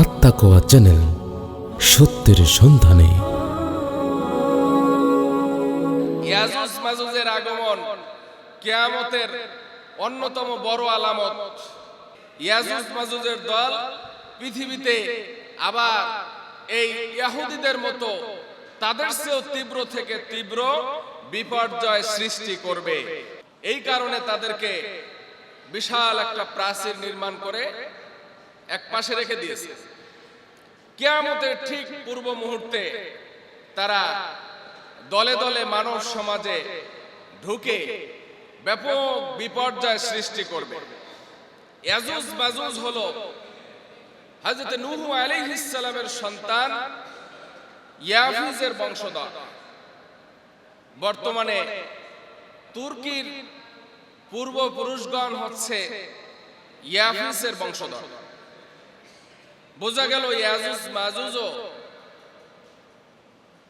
আত্মাকোয়া channel সত্যের সন্ধানে। আগমন কিয়ামতের অন্যতম বড় আলামত। ইয়াজুজ মাজুজের দল পৃথিবীতে আবার এই ইয়াহুদিদের মতো তাদের চেয়েও তীব্র থেকে তীব্র বিপর্যয় সৃষ্টি করবে। এই কারণে তাদেরকে বিশাল একটা প্রাচীর নির্মাণ করে এক পাশে রেখে দিয়েছে। কেয়ামতের ঠিক পূর্ব মুহূর্তে তারা দলে দলে মানব সমাজে ঢুকে ব্যাপক বিপর্যয় সৃষ্টি করবে। ইয়াজুজ মাজুজ হলো হযরত নূহ আলাইহিস সালামের সন্তান ইয়াফিজের বংশধর। বর্তমানে তুর্কির পূর্বপুরুষগণ হচ্ছে ইয়াফিসের বংশধর। বোঝা গেল ইয়াজুজ মাজুজও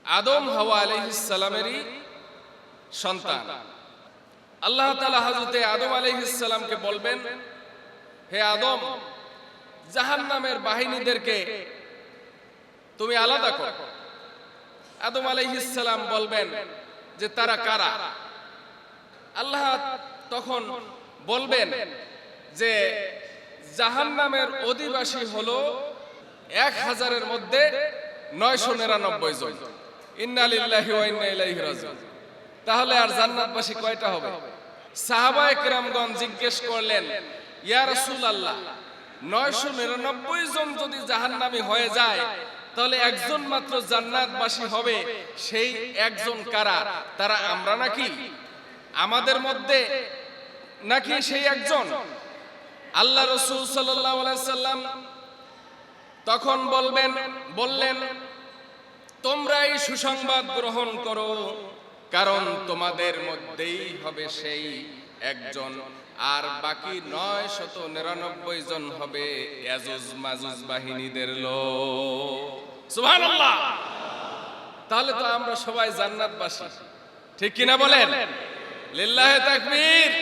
আদম হাওয়া আলাইহিস সালামেরই সন্তান। আল্লাহ তাআলা হযরতে আদম আলাইহিস সালামকে বলবেন, হে আদম, জাহান্নামের বাহিনীদেরকে তুমি আলাদা করো। আদম আলাইহিস সালাম বলবেন যে, তারা কারা? আল্লাহ তখন বলবেন যে জাহান্নামের অধিবাসী হলো এক হাজারের মধ্যে নয়শো নিরানব্বই জন। ইন্না লিল্লাহি ওয়া ইন্না ইলাইহি রাজিউন। তাহলে আর জান্নাতবাসী কয়টা হবে? সাহাবায়ে কেরামগণ জিজ্ঞেস করলেন, ইয়া রাসূলুল্লাহ, নয়শো নিরানব্বই জন যদি জাহান্নামী হয়ে যায়, তাহলে একজন মাত্র জান্নাতবাসী হবে, সেই একজন কারা? তারা আমরা নাকি? আমাদের মধ্যে নাকি সেই একজন? আল্লাহ রসুল সাল্লাম তখন বলবেন, বললেন, তোমরা এই সুসংবাদ গ্রহণ করো, কারণ তোমাদের মধ্যেই হবে সেই একজন, আর বাকি নয় শত নিরানব্বই জন হবে মাজুজ বাহিনীদের লোক। তাহলে তো আমরা সবাই জান্নাতবাসী। ঠিক কিনা বলেন? লিল্লাহে তাকবীর!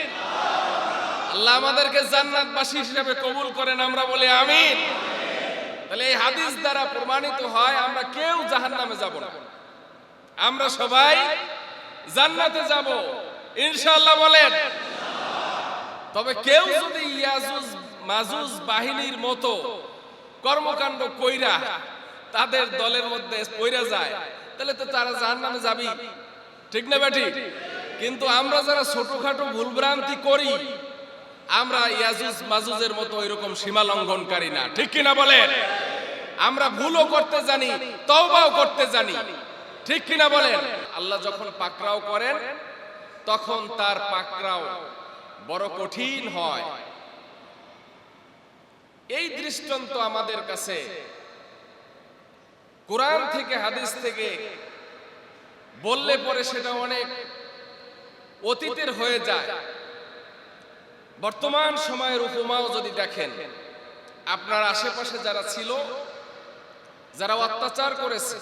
আল্লাহ আমাদেরকে জান্নাতবাসী হিসেবে কবুল করেন, আমরা বলি আমিন। তাহলে এই হাদিস দ্বারা প্রমাণিত হয়, আমরা কেউ জাহান্নামে যাব না। আমরা সবাই জান্নাতে যাব। ইনশাআল্লাহ বলেন। তবে কেউ যদি ইয়াজুজ, মাজুজ বাহিনীর মতো কর্মকাণ্ড কইরা তাদের দলের মধ্যে পইরা যায়, তাহলে তো তারা জাহান্নামে যাবি ঠিক না বেটি? কিন্তু আমরা যারা ছোটখাটো ভুলভ্রান্তি করি আমরা ইয়াজুজ মাজুজের মতো এরকম সীমা লঙ্ঘনকারী না। ঠিক কিনা বলেন আমরা ভুলও করতে জানি, তওবাও করতে জানি। ঠিক কিনা বলেন আল্লাহ যখন পাকরাও করেন, তখন তার পাকরাও বড় কঠিন হয়। এই দৃষ্টান্ত আমাদের কাছে কোরআন থেকে হাদিস থেকে বললে পরে সেটা অনেক অতীতের হয়ে যায়। বর্তমান সময়ের উপমাও যদি দেখেন, আপনার আশেপাশে যারা ছিল, যারা অত্যাচার করেছে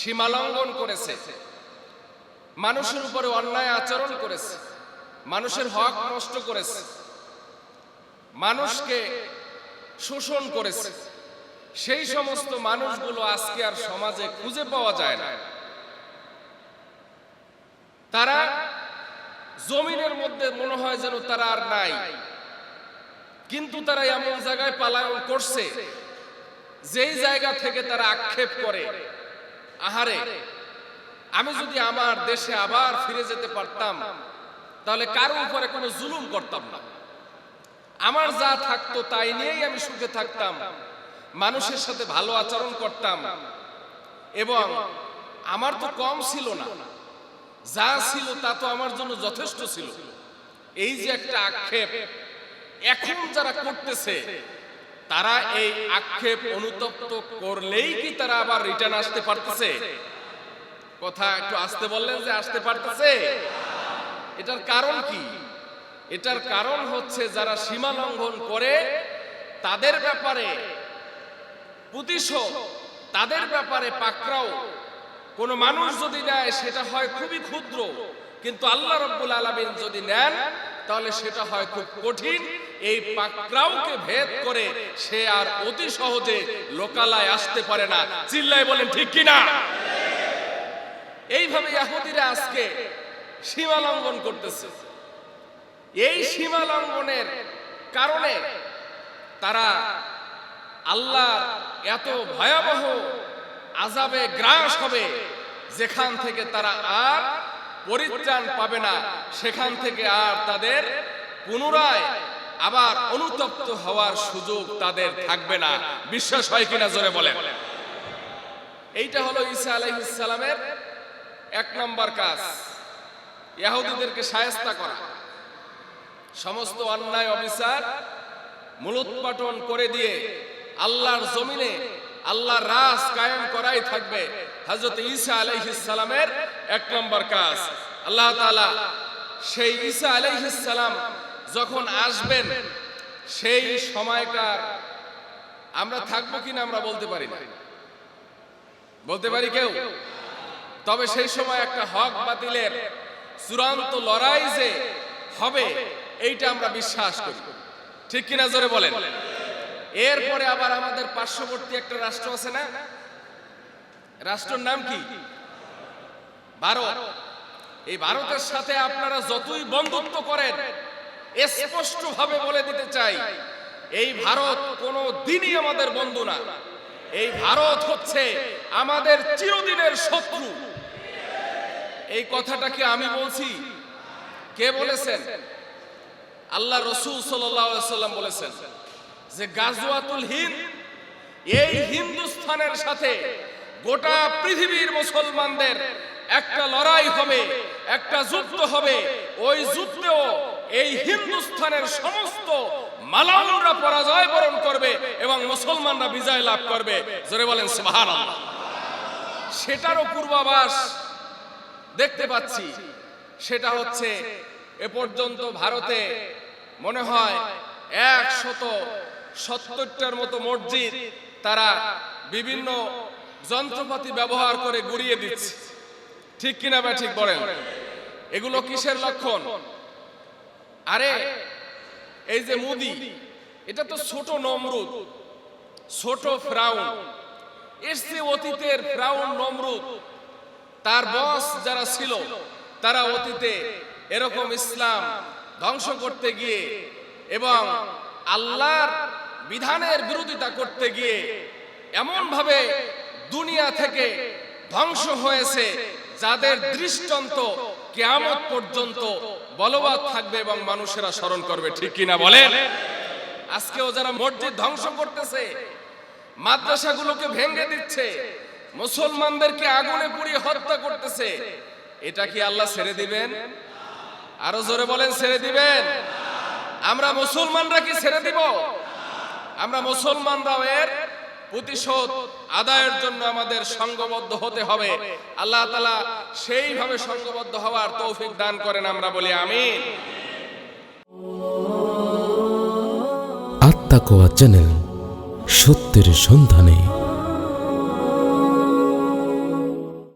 সীমালঙ্ঘন করেছে, মানুষের উপরে অন্যায় আচরণ করেছে, মানুষের হক নষ্ট করেছে, মানুষকে শোষণ করেছে, সেই সমস্ত মানুষগুলো আজকে আর সমাজে খুঁজে পাওয়া যায় না। তারা জমিনের মধ্যে মনে হয় যেন তারা আর নাই। কিন্তু তারা এমন জায়গায় পালায়ন করছে, যেই জায়গা থেকে তারা আক্ষেপ করে। আহারে, আমি যদি আমার দেশে আবার ফিরে যেতে পারতাম, তাহলে কারও উপরে কোনো জুলুম করতাম না। আমার যা থাকতো তাই নিয়েই আমি সুখে থাকতাম, মানুষের সাথে ভালো আচরণ করতাম, এবং আমার তো কম ছিল না। যা ছিল তা তো আমার জন্য যথেষ্ট ছিল। এই যে একটা আক্ষেপ, এখন যারা করতেছে, তারা এই আক্ষেপ অনুতপ্ত করলেই কি তারা আবার রিটার্ন আসতে পারতেছে? কথা একটু আসতে বললেন যে আসতে পারতেছে? এটার কারণ কি? এটার কারণ হচ্ছে যারা সীমা লঙ্ঘন করে, তাদের ব্যাপারে প্রতিশোধ, তাদের ব্যাপারে পাকরাও কোন মানুষ যদি নেয় সেটা হয় খুবই ক্ষুদ্র। কিন্তু আল্লাহ রব্বুল আলমিন যদি নেন, তাহলে সেটা হয় খুব কঠিন। এই পাকড়াওকে ভেদ করে সে আর অতি সহজে লোকালয় আসতে পারে না। চিল্লায় বলেন, ঠিক কিনা? এইভাবে ইহুদিরা আজকে সীমা লঙ্ঘন করতেছে। এই সীমা লঙ্ঘনের কারণে তারা আল্লাহর এত ভয়াবহ আজাবে গ্রাস হবে। যেখান থেকে তারা আর পরিত্রাণ পাবে না, সেখান থেকে আর তাদের পুনরায় আবার অনুতপ্ত হওয়ার সুযোগ তাদের থাকবে না। বিশ্বাস হয় কিনা জোরে বলেন। এইটা হলো ঈসা আলাইহিস সালামের এক নম্বর কাজ। ইহুদিদেরকে সায়স্তা করা। সমস্ত অন্যায় অফিসার মূলোৎপাটন করে দিয়ে আল্লাহর জমিনে আল্লাহর রাজ কায়েম করাই থাকবে। হযরত ঈসা আলাইহিসসালামের এক নম্বর কাজ। আল্লাহ সেই ঈসা আলাইহিসসালাম যখন আসবেন, সেই সময়কার আমরা থাকব কিনা আমরা বলতে পারি না। বলতে পারি কেউ? তবে সেই সময় একটা হক বাতিলের চূড়ান্ত লড়াই যে হবে, এইটা আমরা বিশ্বাস করি। ঠিক কিনা জোরে বলেন? এরপরে আবার আমাদের পার্শ্ববর্তী একটা রাষ্ট্র আছে না? রাষ্ট্রের নাম কি? ভারত। এই ভারতের সাথে আপনারা যতই বন্ধুত্ব করেন স্পষ্ট ভাবে বলে দিতে চাই, এই ভারত কোনো দিনই আমাদের বন্ধু না। এই ভারত হচ্ছে আমাদের চিরদিনের শত্রু। এই কথাটা কি আমি বলছি, কে বলেছেন? আল্লাহ রসুল সাল্লাম বলেছেন যে গাজওয়াতুল হিন্দ, এই হিন্দুস্থানের সাথে গোটা পৃথিবীর মুসলমানদের একটা লড়াই হবে, একটা যুদ্ধ হবে। ওই যুদ্ধেও এই হিন্দুস্থানের সমস্ত মালাউনরা পরাজয় বরণ করবে এবং মুসলমানরা বিজয় লাভ করবে। জোরে বলেন, সুবহানাল্লাহ। সেটারও পূর্বাভাস দেখতে পাচ্ছি। সেটা হচ্ছে, এ পর্যন্ত ভারতে মনে হয় একশত সত্তরটার মতো মসজিদ তারা বিভিন্ন যন্ত্রপাতি ব্যবহার করে গুড়িয়ে দিচ্ছে। ঠিক কিনা বা ঠিক বলেন? এগুলো কিসের লক্ষণ? আরে, এই যে মুদি, এটা তো ছোট নমরুদ, ছোট ফ্রাউন। এসছে অতীতের ফ্রাউন নমরুদ। তার বস যারা ছিল, তারা অতীতে এরকম ইসলাম ধ্বংস করতে গিয়ে এবং আল্লাহর বিধানের বিরোধিতা করতে গিয়ে এমন ভাবে দুনিয়া থেকে ধ্বংস হয়েছে। যাদের দৃষ্টান্ত কেয়ামত পর্যন্ত বলবৎ থাকবে এবং মানুষেরা স্মরণ করবে, ঠিক কিনা বলেন? আজকেও যারা মসজিদ ধ্বংস করতেছে, মাদ্রাসাগুলোকে ভেঙে দিচ্ছে, মুসলমানদেরকে আগুনে পুড়িয়ে হত্যা করতেছে, এটা কি আল্লাহ ছেড়ে দিবেন? আরও জোরে বলেন, ছেড়ে দিবেন? আমরা মুসলমানরা কি ছেড়ে দিব? আমরা মুসলমানরাও এর প্রতিশোধ আদায়ের জন্য আমাদের সঙ্গবদ্ধ হতে হবে। আল্লাহ তালা সেইভাবে সঙ্গবদ্ধ হওয়ার তৌফিক দান করেন, আমরা বলি আমিন। আত্মাকোয়া চ্যানেল সত্যের সন্ধানে